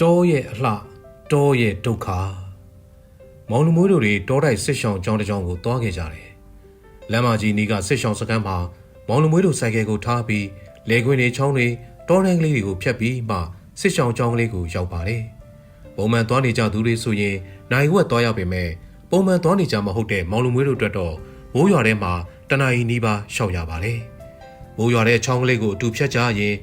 တောရဲ့အလှတောရဲ့ဒုက္ခမောင်လူမျိုးတို့တွေတောတိုက်ဆစ်ဆောင်ကြောင်းတစ်ကြောင်းကိုတွားခဲ့ကြတယ်လမ်းမကြီးနီးကဆစ်ဆောင်စခန်းမှာမောင်လူမျိုးတို့ဆိုင်ကယ်ကိုထားပြီးလေခွင်းတွေချောင်းတွေတောတန်းကလေးတွေကိုဖြတ်ပြီးမှဆစ်ဆောင်ကြောင်းကလေးကိုရောက်ပါတယ်ပုံမှန်သွားနေကြသူတွေဆိုရင်နိုင်ဝက်သွားရပေမဲ့ပုံမှန်သွားနေကြမှာဟုတ်တဲ့မောင်လူမျိုးတို့အတွက်တော့မိုးရွာထဲမှာတနအီနီးပါရှောက်ရပါတယ်မိုးရွာတဲ့ချောင်းကလေးကိုအတူဖြတ်ကြရင်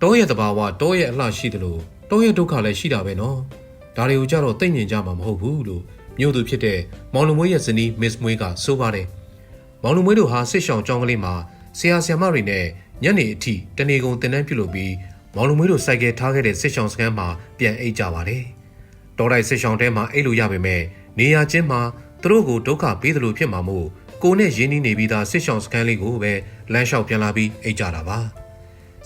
တောရဲ့တဘာဝတောရဲ့အလှရှိတယ်လို့ တောရဲ့ဒုက္ခလည်းရှိတာပဲနော်ဒါတွေကိုကြတော့သိမြင်ကြမှာမဟုတ်ဘူးလို့မြို့သူဖြစ်တဲ့မောင်လူမွေးရဲ့ဇနီးမစ်မွေးကဆိုပါတယ်မောင်လူမွေးတို့ဟာဆစ်ဆောင်ကြောင်းကလေးမှာဆရာဆရာမတွေနဲ့ညနေအထိတနေကုန်တင်တန်းပြုလုပ်ပြီးမောင်လူမွေးတို့စိုက်ကယ်ထားခဲ့တဲ့ဆစ်ဆောင်စခန်းမှာပြန်အိတ်ကြပါတယ်တောတိုက်ဆစ်ဆောင်တဲမှာအိတ်လို့ရပေမဲ့နေရာချင်းမှာသူတို့ကိုဒုက္ခပေးတယ်လို့ဖြစ်မှာမို့ကိုနဲ့ရင်းနှီးနေပြီးသားဆစ်ဆောင်စခန်းလေးကိုပဲလမ်းလျှောက်ပြန်လာပြီးအိတ်ကြတာပါ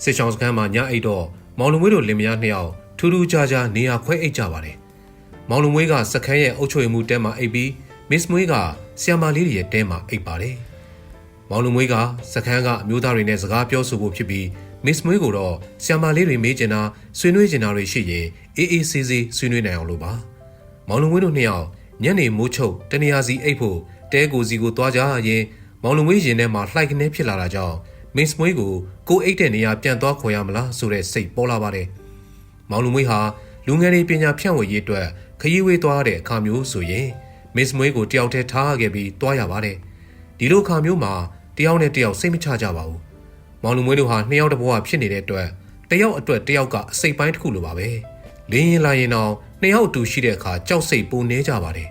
ဆစ်ဆောင်စခန်းမှာညအိတ်တော့မောင်လူမွေးတို့လင်မယားနှစ်ယောက် ထူးထူးခြားခြားနေရာခွဲအိတ်ကြပါတယ်မောင်လူမွေးကစခန်းရဲ့အုပ်ချုပ်ရေးမှုတဲမှာအိတ်ပြီးမစ်မွေးကဆီယမ်မာလေးတွေရဲ့တဲမှာအိတ်ပါတယ်မောင်လူမွေးကစခန်းကအမျိုးသားတွေနဲ့စကားပြောဆိုဖို့ဖြစ်ပြီးမစ်မွေးကိုတော့ဆီယမ်မာလေးတွေမေးချင်တာဆွေးနွေးချင်တာတွေရှိရင်အေးအေးဆေးဆေးဆွေးနွေးနိုင်အောင်လို့ပါမောင်လူမွေးတို့နှစ်ယောက်ညနေမိုးချုပ်တနေရာစီအိတ်ဖို့တဲကိုစီကိုသွားကြရင်မောင်လူမွေးရင်ထဲမှာလှိုက်ကနေဖြစ်လာတာကြောင့်မစ်မွေးကိုကိုအိတ်တဲ့နေရာပြန်သွားခေါ်ရမလားဆိုတဲ့စိတ်ပေါ်လာပါတယ် မောင်လူမွေးဟာလူငယ်တွေပညာဖြန့်ဝေရေးအတွက်ခရီးဝေးသွားတဲ့အခါမျိုးဆိုရင်မစ်မွေးကိုတယောက်တည်းထားခဲ့ပြီးသွားရပါတယ်ဒီလိုအခါမျိုးမှာတယောက်နဲ့တယောက်စိတ်မချကြပါဘူးမောင်လူမွေးတို့ဟာနှစ်ယောက်တစ်ဘဝဖြစ်နေတဲ့အတွက်တယောက်အတွက်တယောက်ကအစိတ်ပိုင်းတစ်ခုလိုပါပဲလင်းရင်လာရင်တော့နှစ်ယောက်အတူရှိတဲ့အခါကြောက်စိတ်ပုံနေကြပါတယ်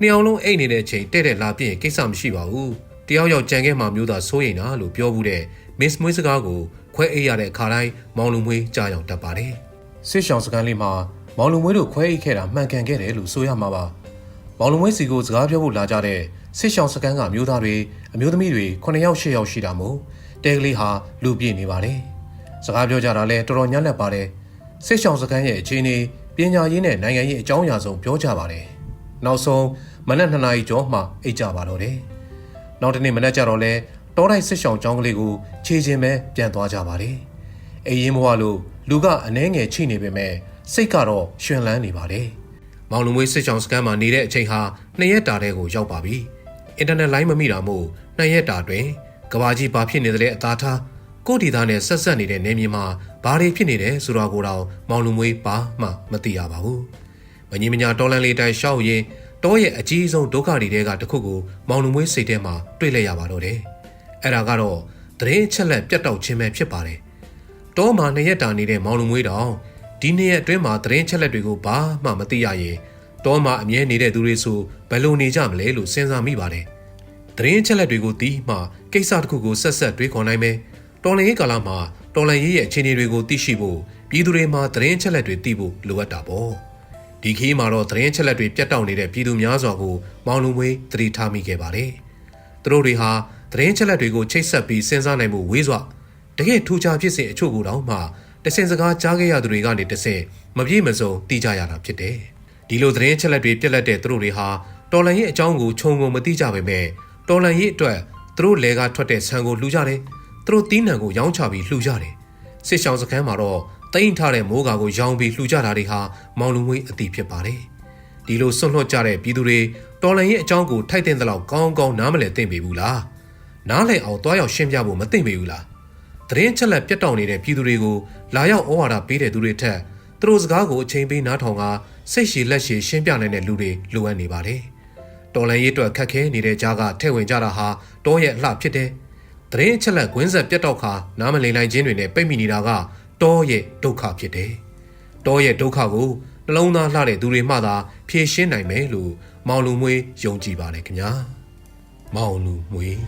နှစ်ယောက်လုံးအိတ်နေတဲ့အချိန်တဲ့တဲ့လာပြည့်ကိစ္စမရှိပါဘူးတယောက်ယောက်ကြံခဲ့မှမျိုးသာစိုးရိမ်တာလို့ပြောဘူးတဲ့မစ်မွေးစကားကိုခွဲအိတ်ရတဲ့အခါတိုင်းမောင်လူမွေးကြားရောက်တတ်ပါတယ် စစ်ရှောင်းစကန်လေးမှာမောင်လူမွေးတို့ခွဲအိတ်ခဲ့တာမှန်ကန်ခဲ့တယ်လို့ဆိုရမှာပါမောင်လူမွေးစီကိုစကားပြောဖို့လာကြတဲ့စစ်ရှောင်းစကန်ကမျိုးသားတွေအမျိုးသမီးတွေ9ယောက်10ယောက်ရှိတာမို့တဲကလေးဟာလူပြည့်နေပါတယ်စကားပြောကြတာလဲတော်တော်ညံ့လက်ပါတယ်စစ်ရှောင်းစကန်ရဲ့အခြေအနေပညာရေးနဲ့နိုင်ငံရေးအကြောင်းအရာဆုံးပြောကြပါတယ်နောက်ဆုံးမနက်2နာရီကျော်မှအိတ်ကြပါတော့တယ်နောက်တနေ့မနက်ကျတော့လဲတောတိုက်စစ်ရှောင်းကျောင်းကလေးကိုခြေချင်းပဲပြန်သွားကြပါတယ်အိမ်ရင်ဘဝလို့ လူကအနှဲငယ်ချိနေပေမဲ့စိတ်ကတော့ရှင်လန်းနေပါတယ်။မောင်လူမွေးစစ်ချောင်းစကန်မှာနေတဲ့အချိန်ဟာနှစ်ရက်တာတဲ့ကိုရောက်ပါပြီ။အင်တာနက်လိုင်းမမိတာမို့နှစ်ရက်တာတွင်ကဘာကြီးဘာဖြစ်နေသလဲအသာထားကိုဒီသားနဲ့ဆက်ဆက်နေတဲ့နေမြေမှာဘာတွေဖြစ်နေတယ်ဆိုတာကိုတော့မောင်လူမွေးဘာမှမသိရပါဘူး။မငြင်းမညာတော်လန်လေးတိုင်းရှောက်ရင်တောရဲ့အကြီးဆုံးဒုက္ခတွေတဲကတစ်ခုကိုမောင်လူမွေးစိတ်ထဲမှာတွေ့လိုက်ရပါတော့တယ်။အဲ့ဒါကတော့သတင်းချက်လက်ပြတ်တောက်ခြင်းပဲဖြစ်ပါတယ်။ တောမှာနှစ်ရက်တာနေတဲ့မောင်လူမွေးတောင်ဒီနေ့ရက်အတွင်းမှာသတင်းချက်လက်တွေကိုဘာမှမသိရရင်တောမှာအမြဲနေတဲ့သူတွေဆိုဘယ်လိုနေကြမလဲလို့စဉ်းစားမိပါတယ်။သတင်းချက်လက်တွေကိုသိမှကိစ္စတစ်ခုကိုဆက်ဆက်တွေးခေါ်နိုင်မယ်။တော်လန်ရေးကာလမှာတော်လန်ရေးရဲ့အခြေအနေတွေကိုသိရှိဖို့ပြည်သူတွေမှာသတင်းချက်လက်တွေသိဖို့လိုအပ်တာပေါ့။ဒီခီးမှာတော့သတင်းချက်လက်တွေပြတ်တောက်နေတဲ့ပြည်သူများစွာကိုမောင်လုံမွေးသတိထားမိခဲ့ပါတယ်။သူတို့တွေဟာသတင်းချက်လက်တွေကိုချိတ်ဆက်ပြီးစဉ်းစားနိုင်မှုဝေးစွာ တကယ်ထူခြားဖြစ်စဉ်အချို့ကိုတောင်မှတဆင်စကားကြားခဲ့ရသူတွေကနေတဆင်မပြေမစုံသိကြရတာဖြစ်တယ်။ဒီလိုသတင်းချက်လက်တွေပြက်လက်တဲ့သူတို့တွေဟာတော်လန်ရဲ့အကြောင်းကိုခြုံငုံမသိကြပေမဲ့တော်လန်ရဲ့အတွက်သူတို့လဲကထွက်တဲ့ဆံကိုလှူကြတယ်။သူတို့တီးနှံကိုရောင်းချပြီးလှူကြတယ်။စစ်ဆောင်စခန်းမှာတော့တိမ့်ထားတဲ့မိုးကာကိုရောင်းပြီးလှူကြတာတွေဟာမောင်လူငွေအတိဖြစ်ပါတယ်။ဒီလိုဆွန့်လွတ်ကြတဲ့ပြည်သူတွေတော်လန်ရဲ့အကြောင်းကိုထိုက်တဲ့လောက်ကောင်းကောင်းနားမလည်သင့်ပေဘူးလား။နားလည်အောင်တွားရောက်ရှင်းပြဖို့မသင့်ပေဘူးလား။ သတင်းချက်လက်ပြတ်တောက်နေတဲ့ပြည်သူတွေကိုလာရောက်ဩဝါဒပေးတဲ့သူတွေထက်သူတို့စကားကိုအချိန်ပေးနားထောင်ကစိတ်ရှည်လက်ရှည်ရှင်းပြနိုင်တဲ့လူတွေလိုအပ်နေပါတယ်။တော်လန်ရေးအတွက်ခက်ခဲနေတဲ့ကြားကထဲ့ဝင်ကြတာဟာတောရဲ့အလှဖြစ်တယ်။သတင်းအချက်လက်ကွင်းဆက်ပြတ်တောက်ခါနားမလည်နိုင်ခြင်းတွေနဲ့ပိတ်မိနေတာကတောရဲ့ဒုက္ခဖြစ်တယ်။တောရဲ့ဒုက္ခကိုနှလုံးသားလှတဲ့သူတွေမှသာဖြေရှင်းနိုင်မယ်လို့မောင်လူမွေးယုံကြည်ပါတယ်ခင်ဗျာ။မောင်လူမွေး